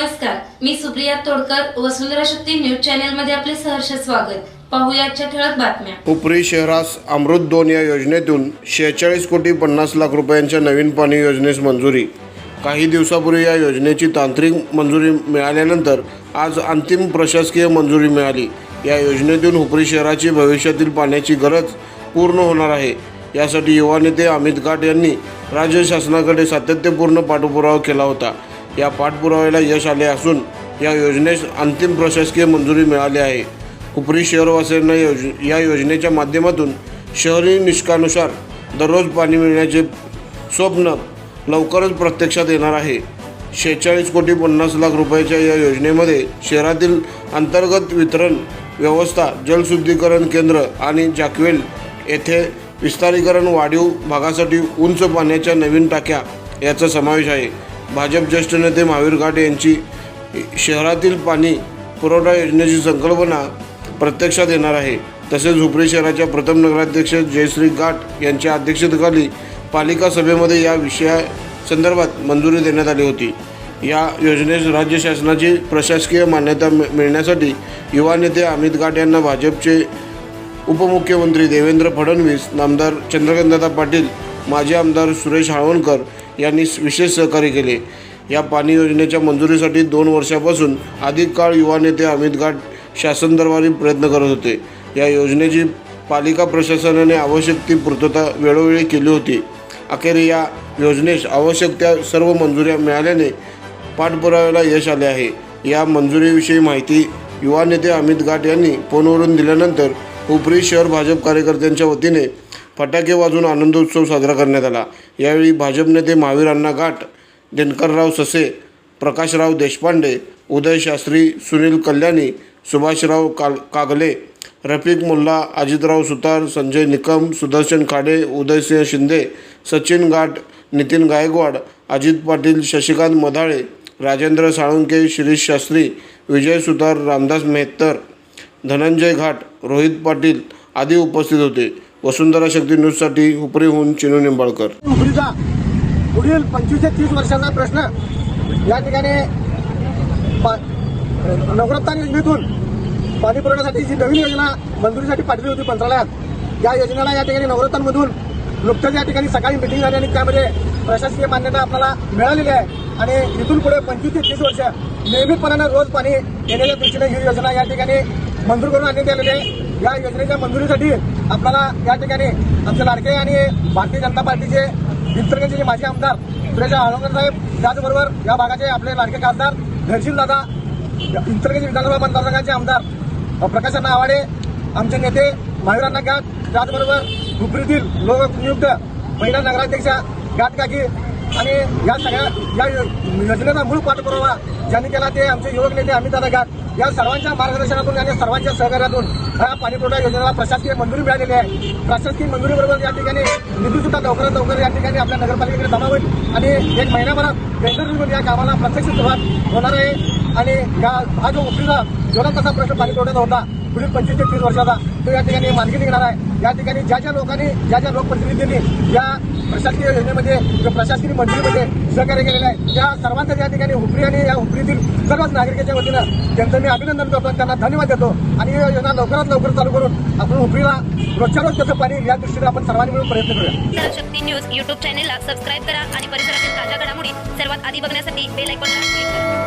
नमस्कार मी सुप्रिया तोडकर वसुंधरा शक्ती न्यूज चॅनलमध्ये आपले सहर्ष स्वागत. ठळक बातम्या. उपरी शहरास अमृत दोन या योजनेतून शेहेचाळीस कोटी पन्नास लाख रुपयांच्या नवीन पाणी योजनेस मंजुरी. काही दिवसापूर्वी या योजनेची तांत्रिक मंजुरी मिळाल्यानंतर आज अंतिम प्रशासकीय मंजुरी मिळाली. या योजनेतून हुपरी शहराची भविष्यातील पाण्याची गरज पूर्ण होणार आहे. यासाठी युवा नेते अमित घाट यांनी राज्य शासनाकडे सातत्यपूर्ण पाठपुरावा केला होता. या पाठपुराव्याला यश आले असून या योजनेस अंतिम प्रशासकीय मंजुरी मिळाली आहे. उपरी शहरवासियांना योज या योजनेच्या माध्यमातून शहरी निष्कानुसार दररोज पाणी मिळण्याचे स्वप्न लवकरच प्रत्यक्षात येणार आहे. शेहेचाळीस कोटी पन्नास लाख रुपयाच्या या योजनेमध्ये शहरातील अंतर्गत वितरण व्यवस्था जलशुद्धीकरण केंद्र आणि जाकवेल येथे विस्तारीकरण वाढीव भागासाठी उंच पाण्याच्या नवीन टाक्या याचा समावेश आहे. भाजप ज्येष्ठ नेते महावीर घाट यांची शहरातील पाणी पुरवठा योजनेची संकल्पना प्रत्यक्षात येणार आहे. तसेच हुपरी शहराच्या प्रथम नगराध्यक्ष जयश्री घाट यांच्या अध्यक्षतेखाली पालिका सभेमध्ये या विषया संदर्भात मंजुरी देण्यात आली होती. या योजनेस राज्य शासनाची प्रशासकीय मान्यता मिळण्यासाठी युवा नेते अमित घाट यांना भाजपचे उपमुख्यमंत्री देवेंद्र फडणवीस नामदार चंद्रकांतदादा पाटील माजी आमदार सुरेश हाळवणकर यांनी विशेष सहकार्य केले. या पाणी योजनेच्या मंजुरीसाठी दोन वर्षापासून अधिक काळ युवा नेते अमित घाट शासन दरबारी प्रयत्न करत होते. या योजनेची पालिका प्रशासनाने आवश्यक ती पूर्तता वेळोवेळी केली होती. अखेर या योजनेस आवश्यक त्या सर्व मंजुऱ्या मिळाल्याने पाठपुराव्याला यश आले आहे. या मंजुरीविषयी माहिती युवा नेते अमित घाट यांनी फोनवरून दिल्यानंतर उपरी शहर भाजप कार्यकर्त्यांच्या वतीने फटाके वाजवून आनंदोत्सव साजरा करण्यात आला. यावेळी भाजप नेते महावीरांना घाट दिनकरराव ससे प्रकाशराव देशपांडे उदय शास्त्री सुनील कल्याणी सुभाषराव काल कागले रफिक मुल्ला अजितराव सुतार संजय निकम सुदर्शन खाडे उदयसिंह शिंदे सचिन घाट नितीन गायकवाड अजित पाटील शशिकांत मधाळे राजेंद्र साळुंके शिरीष शास्त्री विजय सुतार रामदास मेहतर धनंजय घाट रोहित पाटील आदी उपस्थित होते. वसुंधरा शक्ती न्यूजसाठी हुपरीहून चिनू निंबाळकर. मुलीचा पुढील पंचवीस ते तीस वर्षाचा प्रश्न या ठिकाणी पा- नवरत्न योजनेतून पाणी पुरवण्यासाठी जी नवीन योजना मंजुरीसाठी पाठवली होती मंत्रालयात या योजनेला या ठिकाणी नवरत्नमधून नुकतंच या ठिकाणी सकाळी मिटिंग झाली आणि त्यामध्ये प्रशासकीय मान्यता आपल्याला मिळालेली आहे. आणि इथून पुढे पंचवीस ते तीस वर्ष नियमितपणानं रोज पाणी येण्याच्या दृष्टीने ही योजना या ठिकाणी मंजूर करून आणण्यात आलेली आहे. या योजनेच्या मंजुरीसाठी आपल्याला या ठिकाणी आमचे लाडके आणि भारतीय जनता पार्टीचे इतरगंजचे माजी आमदार सुरेश आळवकर साहेब त्याचबरोबर या भागाचे आपले लाडके खासदार घरशील दादा इंतरगंज विधानसभा मतदारसंघाचे आमदार अ, प्रकाश अण्णा आवाडे आमचे नेते महावीरांना गाठ त्याचबरोबर हुपरीतील लोकनियुक्त महिला नगराध्यक्षा गाठकाकी आणि या सगळ्या या योजनेचा मूळ पाठपुरावा ज्यांनी केला ते आमचे युवक नेते अमितदादा घाट. या सर्वांच्या मार्गदर्शनातून आणि सर्वांच्या सहकार्यातून हा पाणीपुरवठा योजनेला प्रशासकीय मंजुरी मिळालेली आहे. प्रशासकीय मंजुरीबरोबर या ठिकाणी निधीसुद्धा लवकरात लवकर या ठिकाणी आपल्या नगरपालिकेकडे जमा होईल. आणि एक महिन्याभरात टेंडर या कामाला प्रत्यक्ष सुरुवात होणार आहे. आणि या हा जो उपरीचा जोरात तसा प्रश्न पाणीपुरवठ्याचा होता. पुढील पंचवीस ते तीस वर्षाचा तो या ठिकाणी मार्गी निघणार आहे. या ठिकाणी ज्या ज्या लोकांनी ज्या ज्या लोकप्रतिनिधींनी या प्रशासकीय योजनेमध्ये किंवा प्रशासकीय मंडळीमध्ये सहकार्य केलेलं आहे त्या सर्वांचं या ठिकाणी हुपरी आणि या हुपरीतील सर्वच नागरिकांच्या वतीनं त्यांचं मी अभिनंदन करतो त्यांना धन्यवाद देतो. आणि ही योजना लवकरात लवकर चालू करून आपण हुपरीला रोजच्या रोज त्याचं पाणी या दृष्टीने आपण सर्वांनी मिळून प्रयत्न करूया. शक्ती न्यूज युट्यूब चॅनेलला सबस्क्राईब करा आणि परिसरातील ताज्या घडामोडी सर्वात आधी बघण्यासाठी बेल आयकॉनला क्लिक करा.